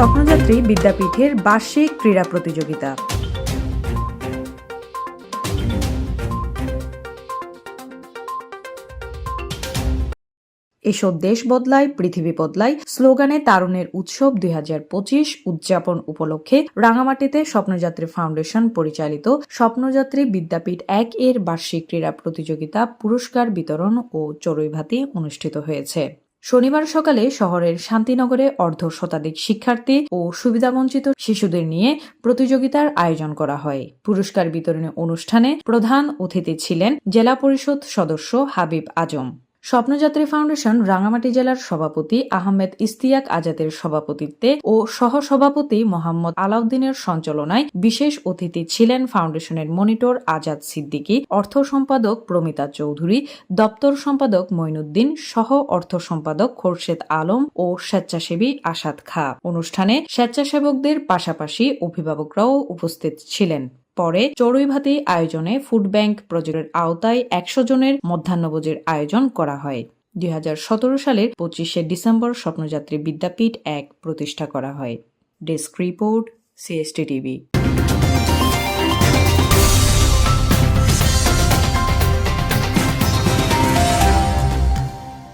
স্বপ্নযাত্রী বিদ্যাপীঠের বার্ষিক ক্রীড়া প্রতিযোগিতা। এসব দেশ বদলায়, পৃথিবী বদলায়। স্লোগানে তারুণের উৎসব দুই হাজার পঁচিশ উদযাপন উপলক্ষে রাঙামাটিতে স্বপ্নযাত্রী ফাউন্ডেশন পরিচালিত স্বপ্নযাত্রী বিদ্যাপীঠ এক এর বার্ষিক ক্রীড়া প্রতিযোগিতা পুরস্কার বিতরণ ও চড়ুইভাতি অনুষ্ঠিত হয়েছে। শনিবার সকালে শহরের শান্তিনগরে অর্ধ শতাধিক শিক্ষার্থী ও সুবিধাবঞ্চিত শিশুদের নিয়ে প্রতিযোগিতার আয়োজন করা হয়। পুরস্কার বিতরণী অনুষ্ঠানে প্রধান অতিথি ছিলেন জেলা পরিষদ সদস্য হাবিব আজম। স্বপ্নযাত্রী ফাউন্ডেশন রাঙামাটি জেলার সভাপতি আহমেদ ইস্তিয়াক আজাদের সভাপতিত্বে ও সহসভাপতি মোহাম্মদ আলাউদ্দিনের সঞ্চালনায় বিশেষ অতিথি ছিলেন ফাউন্ডেশনের মনিটর আজাদ সিদ্দিকী, অর্থ সম্পাদক প্রমিতা চৌধুরী, দপ্তর সম্পাদক মইনুদ্দিন সহ অর্থ সম্পাদক খোরশেদ আলম ও স্বেচ্ছাসেবী আসাদ খা। অনুষ্ঠানে স্বেচ্ছাসেবকদের পাশাপাশি অভিভাবকরাও উপস্থিত ছিলেন। পরে চড়ুইভাতি আয়োজনে ফুড ব্যাংক প্রজেক্টের আওতায় একশো জনের মধ্যাহ্নভোজের আয়োজন করা হয়। দুই হাজার সতেরো সালের পঁচিশে ডিসেম্বর স্বপ্নযাত্রী বিদ্যাপীঠ এক প্রতিষ্ঠা করা হয়। Desk report CST TV